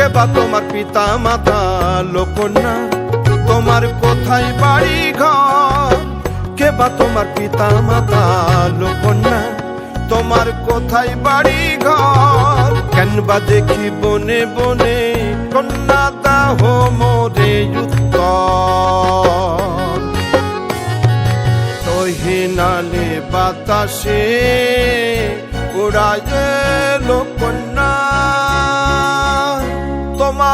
কে বা তোমার পিতা মাতা, লোকন্যা। তোমার কোথায় বাড়ি ঘর? কে বা তোমার পিতা মাতা, লোকন্যা। তোমার কোথায় বাড়ি ঘর? কেন বা দেখি বনে বনে কন্যা দাহ মোরে উত্তর। তহিনালে বাতাসে উড়ায় লোকন্যা।